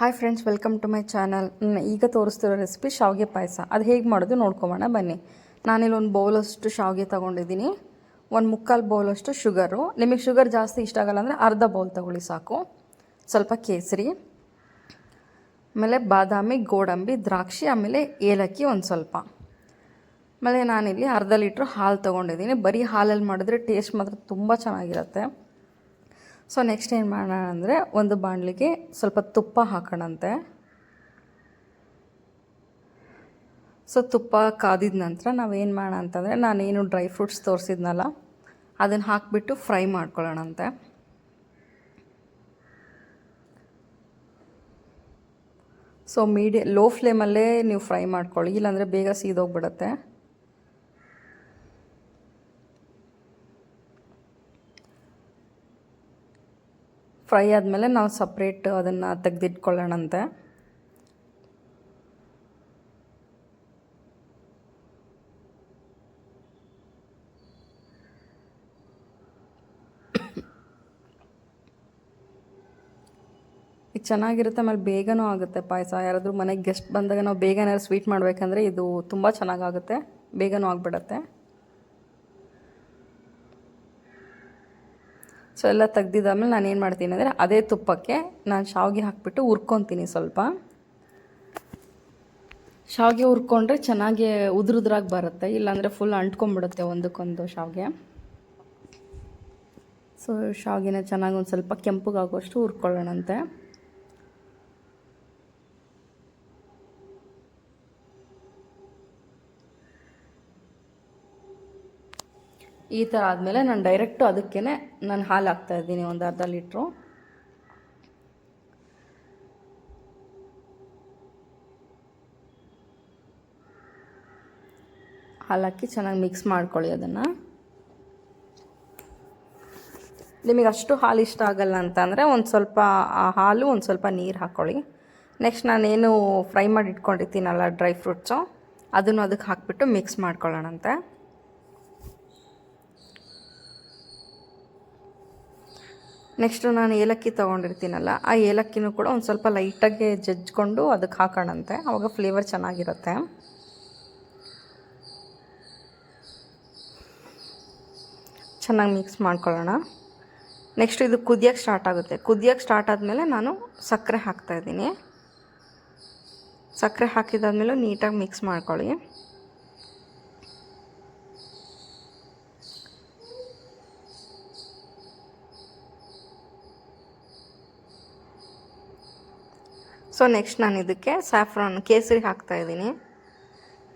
Hi friends welcome to my channel ಈಗ ತೋರಿಸ್ತಿರೋ recipe ಶಾವಿಗೆ ಪಾಯಸ. ಅದು ಹೇಗೆ ಮಾಡೋದು ನೋಡ್ಕೊಬೋಣ ಬನ್ನಿ. ನಾನಿಲ್ಲಿ ಒಂದು ಬೌಲಷ್ಟು ಶಾವಿಗೆ ತೊಗೊಂಡಿದ್ದೀನಿ. ಒಂದು ಮುಕ್ಕಾಲು ಬೌಲಷ್ಟು ಶುಗರು ನಿಮಗೆ ಶುಗರ್ ಜಾಸ್ತಿ ಇಷ್ಟ ಆಗಲ್ಲ ಅಂದರೆ ಅರ್ಧ ಬೌಲ್ ತೊಗೊಳ್ಳಿ ಸಾಕು. ಸ್ವಲ್ಪ ಕೇಸರಿ, ಆಮೇಲೆ ಬಾದಾಮಿ, ಗೋಡಂಬಿ, ದ್ರಾಕ್ಷಿ, ಆಮೇಲೆ ಏಲಕ್ಕಿ ಒಂದು ಸ್ವಲ್ಪ. ಆಮೇಲೆ ನಾನಿಲ್ಲಿ ಅರ್ಧ ಲೀಟ್ರ್ ಹಾಲು ತೊಗೊಂಡಿದ್ದೀನಿ. ಬರೀ ಹಾಲಲ್ಲಿ ಮಾಡಿದ್ರೆ ಟೇಸ್ಟ್ ಮಾತ್ರ ತುಂಬ ಚೆನ್ನಾಗಿರುತ್ತೆ. ಸೊ ನೆಕ್ಸ್ಟ್ ಏನು ಮಾಡೋಣ ಅಂದರೆ ಒಂದು ಬಾಣಲಿಗೆ ಸ್ವಲ್ಪ ತುಪ್ಪ ಹಾಕೋಣಂತೆ. ಸೊ ತುಪ್ಪ ಕಾದಿದ ನಂತರ ನಾವೇನು ಮಾಡೋಣ ಅಂತಂದರೆ ನಾನೇನು ಡ್ರೈ ಫ್ರೂಟ್ಸ್ ತೋರಿಸಿದ್ನಲ್ಲ ಅದನ್ನು ಹಾಕಿಬಿಟ್ಟು ಫ್ರೈ ಮಾಡ್ಕೊಳ್ಳೋಣಂತೆ. ಸೊ ಮೀಡಿಯ, ಲೋ ಫ್ಲೇಮಲ್ಲೇ ನೀವು ಫ್ರೈ ಮಾಡ್ಕೊಳ್ಳಿ, ಇಲ್ಲಾಂದರೆ ಬೇಗ ಸೀದೋಗ್ಬಿಡುತ್ತೆ. ಫ್ರೈ ಆದಮೇಲೆ ನಾವು ಸಪ್ರೇಟ್ ಅದನ್ನು ತೆಗೆದಿಟ್ಕೊಳ್ಳೋಣಂತೆ. ಚೆನ್ನಾಗಿರುತ್ತೆ, ಆಮೇಲೆ ಬೇಗನೂ ಆಗುತ್ತೆ ಪಾಯಸ. ಯಾರಾದರೂ ಮನೆಗೆ ಗೆಸ್ಟ್ ಬಂದಾಗ ನಾವು ಬೇಗ ಏನಾದ್ರು ಸ್ವೀಟ್ ಮಾಡಬೇಕಂದ್ರೆ ಇದು ತುಂಬ ಚೆನ್ನಾಗಾಗುತ್ತೆ ಬೇಗನೂ ಆಗಿಬಿಡತ್ತೆ. ಸೊ ಎಲ್ಲ ತೆಗ್ದಿದ್ದಾದ್ಮೇಲೆ ನಾನು ಏನು ಮಾಡ್ತೀನಿ ಅಂದರೆ ಅದೇ ತುಪ್ಪಕ್ಕೆ ನಾನು ಶಾವಿಗೆ ಹಾಕಿಬಿಟ್ಟು ಹುರ್ಕೊತೀನಿ ಸ್ವಲ್ಪ. ಶಾವಿಗೆ ಹುರ್ಕೊಂಡ್ರೆ ಚೆನ್ನಾಗಿ ಉದುರುದ್ರಾಗಿ ಬರುತ್ತೆ, ಇಲ್ಲಾಂದರೆ ಫುಲ್ ಅಂಟ್ಕೊಂಬಿಡುತ್ತೆ ಒಂದಕ್ಕೊಂದು ಶಾವಿಗೆ. ಸೊ ಶಾವಿಗೆನ ಚೆನ್ನಾಗಿ ಒಂದು ಸ್ವಲ್ಪ ಕೆಂಪಗಾಗುವಷ್ಟು ಹುರ್ಕೊಳ್ಳೋಣಂತೆ. ಈ ಥರ ಆದಮೇಲೆ ನಾನು ಡೈರೆಕ್ಟು ಅದಕ್ಕೇ ನಾನು ಹಾಲು ಹಾಕ್ತಾ ಇದ್ದೀನಿ ಒಂದು ಅರ್ಧ ಲೀಟ್ರು. ಹಾಲು ಚೆನ್ನಾಗಿ ಮಿಕ್ಸ್ ಮಾಡ್ಕೊಳ್ಳಿ ಅದನ್ನು. ನಿಮಗೆ ಅಷ್ಟು ಹಾಲು ಇಷ್ಟ ಆಗಲ್ಲ ಅಂತಂದರೆ ಒಂದು ಸ್ವಲ್ಪ, ಆ ಹಾಲು ಒಂದು ಸ್ವಲ್ಪ ನೀರು ಹಾಕ್ಕೊಳ್ಳಿ ನೆಕ್ಸ್ಟ್ ನಾನೇನು ಫ್ರೈ ಮಾಡಿ ಇಟ್ಕೊಂಡಿರ್ತೀನಲ್ಲ ಡ್ರೈ ಫ್ರೂಟ್ಸು, ಅದನ್ನು ಅದಕ್ಕೆ ಹಾಕಿಬಿಟ್ಟು ಮಿಕ್ಸ್ ಮಾಡ್ಕೊಳ್ಳೋಣಂತೆ. ನೆಕ್ಸ್ಟು ನಾನು ಏಲಕ್ಕಿ ತೊಗೊಂಡಿರ್ತೀನಲ್ಲ, ಆ ಏಲಕ್ಕಿನೂ ಕೂಡ ಒಂದು ಸ್ವಲ್ಪ ಲೈಟಾಗಿ ಜಜ್ಜಿಕೊಂಡು ಅದಕ್ಕೆ ಹಾಕೋಣಂತೆ. ಆವಾಗ ಫ್ಲೇವರ್ ಚೆನ್ನಾಗಿರುತ್ತೆ. ಚೆನ್ನಾಗಿ ಮಿಕ್ಸ್ ಮಾಡ್ಕೊಳ್ಳೋಣ. ನೆಕ್ಸ್ಟ್ ಇದು ಕುದಿಯೋಕ್ಕೆ ಸ್ಟಾರ್ಟ್ ಆಗುತ್ತೆ. ಕುದಿಯೋಕ್ಕೆ ಸ್ಟಾರ್ಟ್ ಆದಮೇಲೆ ನಾನು ಸಕ್ಕರೆ ಹಾಕ್ತಾಯಿದ್ದೀನಿ ಸಕ್ಕರೆ ಹಾಕಿದಾದ್ಮೇಲೂ ನೀಟಾಗಿ ಮಿಕ್ಸ್ ಮಾಡ್ಕೊಳ್ಳಿ. ಸೊ ನೆಕ್ಸ್ಟ್ ನಾನು ಇದಕ್ಕೆ ಸ್ಯಾಫ್ರಾನ್ ಕೇಸರಿ ಹಾಕ್ತಾಯಿದ್ದೀನಿ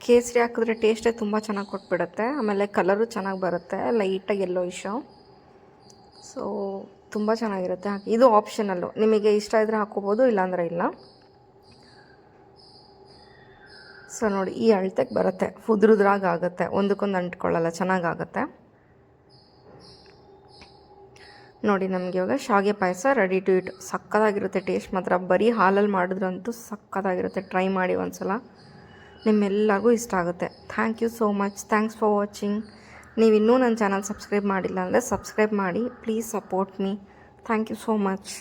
ಕೇಸರಿ ಹಾಕಿದ್ರೆ ಟೇಸ್ಟೇ ತುಂಬ ಚೆನ್ನಾಗಿ ಕೊಟ್ಬಿಡುತ್ತೆ. ಆಮೇಲೆ ಕಲರು ಚೆನ್ನಾಗಿ ಬರುತ್ತೆ ಲೈಟಾಗಿ ಎಲ್ಲೋ ಇಶು. ಸೊ ತುಂಬ ಚೆನ್ನಾಗಿರುತ್ತೆ ಹಾಕಿ. ಇದು ಆಪ್ಷನಲ್ಲು ನಿಮಗೆ ಇಷ್ಟ ಇದ್ದರೆ ಹಾಕೋಬೋದು, ಇಲ್ಲಾಂದರೆ ಇಲ್ಲ. ಸೊ ನೋಡಿ ಈ ಅಳತೆಗೆ ಬರುತ್ತೆ. ಉದ್ರುದ್ರಾಗ ಆಗುತ್ತೆ. ಒಂದಕ್ಕೊಂದು ಅಂಟ್ಕೊಳ್ಳಲ್ಲ ಚೆನ್ನಾಗಾಗುತ್ತೆ ನೋಡಿ ನಮಗೆ ಇವಾಗ ಶಾವಿಗೆ ಪಾಯಸ ರೆಡಿ ಟು ಇಟ್ ಸಕ್ಕತ್ತಾಗಿರುತ್ತೆ ಟೇಸ್ಟ್ ಮಾತ್ರ. ಬರೀ ಹಾಲಲ್ಲಿ ಮಾಡಿದ್ರಂತೂ ಸಕ್ಕತ್ತಾಗಿರುತ್ತೆ ಟ್ರೈ ಮಾಡಿ ಒಂದ್ಸಲ. ನಿಮ್ಮೆಲ್ಲರಿಗೂ ಇಷ್ಟ ಆಗುತ್ತೆ. Thank you so much thanks for watching ನೀವು ಇನ್ನೂ ನನ್ನ ಚಾನಲ್ ಸಬ್ಸ್ಕ್ರೈಬ್ ಮಾಡಿಲ್ಲ ಅಂದರೆ ಸಬ್ಸ್ಕ್ರೈಬ್ ಮಾಡಿ. Please support me thank you so much